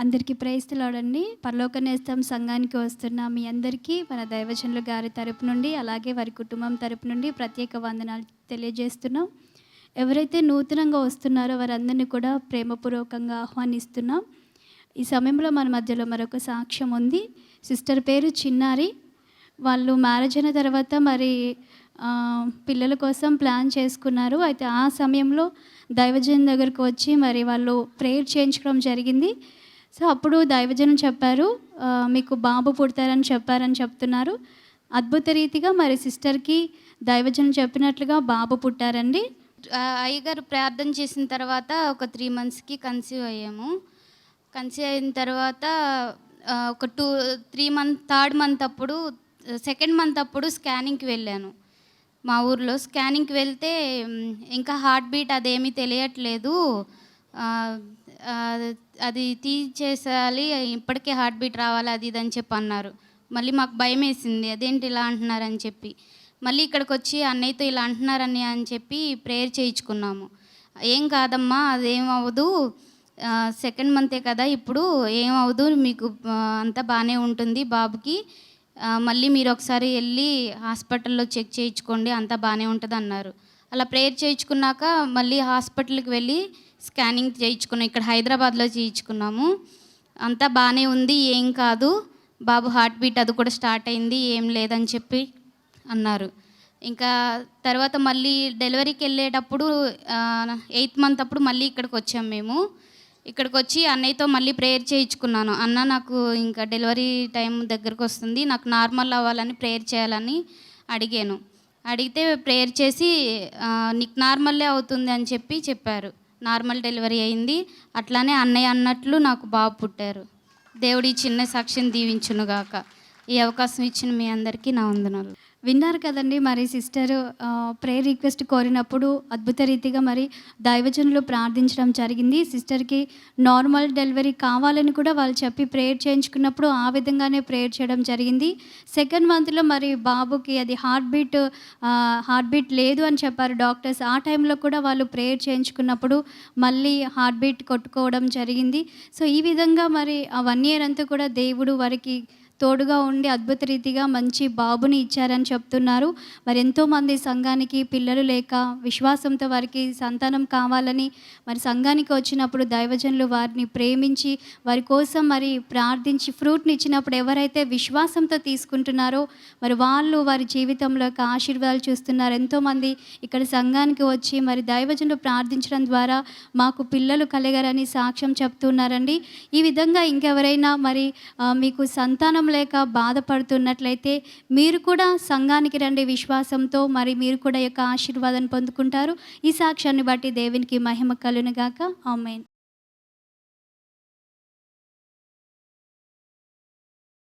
అందరికీ ప్రైస్తులాడండి పరలోక నేస్తం సంఘానికి వస్తున్న మీ అందరికీ మన దైవజనులు గారి తరపు నుండి అలాగే వారి కుటుంబం తరపు నుండి ప్రత్యేక వందనాలు తెలియజేస్తున్నాం. ఎవరైతే నూతనంగా వస్తున్నారో వారందరినీ కూడా ప్రేమపూర్వకంగా ఆహ్వానిస్తున్నాం. ఈ సమయంలో మన మధ్యలో మరొక సాక్ష్యం ఉంది. సిస్టర్ పేరు చిన్నారి. వాళ్ళు మ్యారేజ్ అయిన తర్వాత మరి పిల్లల కోసం ప్లాన్ చేసుకున్నారు. అయితే ఆ సమయంలో దైవజన్ దగ్గరకు వచ్చి మరి వాళ్ళు ప్రేయర్ చేయించుకోవడం జరిగింది. సో అప్పుడు దైవజనం చెప్పారు మీకు బాబు పుడతారని చెప్పారని చెప్తున్నారు. అద్భుత రీతిగా మరి సిస్టర్కి దైవజనం చెప్పినట్లుగా బాబు పుట్టారండి. అయ్యగారు ప్రార్థన చేసిన తర్వాత ఒక త్రీ మంత్స్కి కన్సీవ్ అయ్యాము. కన్సీవ్ అయిన తర్వాత ఒక two three month third month అప్పుడు సెకండ్ మంత్ అప్పుడు స్కానింగ్కి వెళ్ళాను. మా ఊర్లో స్కానింగ్కి వెళ్తే ఇంకా హార్ట్ బీట్ అదేమీ తెలియట్లేదు. అది తీసేసాలి ఇప్పటికే హార్ట్ బీట్ రావాలి అది ఇది అని చెప్పి అన్నారు. మళ్ళీ మాకు భయం వేసింది అదేంటి ఇలా అంటున్నారని చెప్పి. మళ్ళీ ఇక్కడికి వచ్చి అన్నయ్యతో ఇలా అంటున్నారని అని చెప్పి ప్రేయర్ చేయించుకున్నాము. ఏం కాదమ్మా అదేం అవ్వదు. సెకండ్ మంతే కదా ఇప్పుడు ఏం అవ్వదు మీకు అంతా బాగానే ఉంటుంది బాబుకి. మళ్ళీ మీరు ఒకసారి వెళ్ళి హాస్పిటల్లో చెక్ చేయించుకోండి అంతా బాగానే ఉంటుంది అన్నారు అలా ప్రేయర్ చేయించుకున్నాక మళ్ళీ హాస్పిటల్కి వెళ్ళి స్కానింగ్ చేయించుకున్నాం. ఇక్కడ హైదరాబాద్లో చేయించుకున్నాము. అంతా బాగానే ఉంది ఏం కాదు. బాబు హార్ట్ బీట్ అది కూడా స్టార్ట్ అయింది ఏం లేదని చెప్పి అన్నారు. ఇంకా తర్వాత మళ్ళీ డెలివరీకి వెళ్ళేటప్పుడు ఎయిత్ మంత్ అప్పుడు మళ్ళీ ఇక్కడికి వచ్చాం మేము. ఇక్కడికి వచ్చి అన్నయ్యతో మళ్ళీ ప్రేయర్ చేయించుకున్నాను. అన్న నాకు ఇంకా డెలివరీ టైం దగ్గరకు వస్తుంది నాకు నార్మల్ అవ్వాలని ప్రేయర్ చేయాలని అడిగాను. అడిగితే ప్రేయర్ చేసి నీకు నార్మల్లే అవుతుంది అని చెప్పి చెప్పారు. నార్మల్ డెలివరీ అయింది. అట్లానే అన్నయ్య అన్నట్లు నాకు బాబు పుట్టారు. దేవుడి చిన్న సాక్ష్యం దీవించునుగాక. ఈ అవకాశం ఇచ్చిన మీ అందరికీ నా వందనాలు. విన్నారు కదండి మరి సిస్టర్ ప్రేయర్ రిక్వెస్ట్ కోరినప్పుడు అద్భుత రీతిగా మరి దైవజనులు ప్రార్థించడం జరిగింది. సిస్టర్కి నార్మల్ డెలివరీ కావాలని కూడా వాళ్ళు చెప్పి ప్రేయర్ చేయించుకున్నప్పుడు ఆ విధంగానే ప్రేయర్ చేయడం జరిగింది. సెకండ్ మంత్లో మరి బాబుకి అది హార్ట్ బీట్ హార్ట్ బీట్ లేదు అని చెప్పారు డాక్టర్స్. ఆ టైంలో కూడా వాళ్ళు ప్రేయర్ చేయించుకున్నప్పుడు మళ్ళీ హార్ట్ బీట్ కొట్టుకోవడం జరిగింది. సో ఈ విధంగా మరి ఆ వన్ ఇయర్ అంతా కూడా దేవుడు వారికి తోడుగా ఉండి అద్భుత రీతిగా మంచి బాబుని ఇచ్చారని చెప్తున్నారు. మరి ఎంతోమంది సంఘానికి పిల్లలు లేక విశ్వాసంతో వారికి సంతానం కావాలని మరి సంఘానికి వచ్చినప్పుడు దైవజనులు వారిని ప్రేమించి వారి కోసం మరి ప్రార్థించి ఫ్రూట్ని ఇచ్చినప్పుడు ఎవరైతే విశ్వాసంతో తీసుకుంటున్నారో మరి వాళ్ళు వారి జీవితంలో ఆశీర్వాదాలు చూస్తున్నారు. ఎంతోమంది ఇక్కడ సంఘానికి వచ్చి మరి దైవజనులు ప్రార్థించడం ద్వారా మాకు పిల్లలు కలిగారని సాక్ష్యం చెప్తున్నారండి. ఈ విధంగా ఇంకెవరైనా మరి మీకు సంతానం లేక బాధపడుతున్నట్లయితే మీరు కూడా సంఘానికి రండి విశ్వాసంతో మరి మీరు కూడా యొక్క ఆశీర్వాదాన్ని పొందుకుంటారు. ఈ సాక్ష్యాన్ని బట్టి దేవునికి మహిమ కలునుగాక ఆమెన్.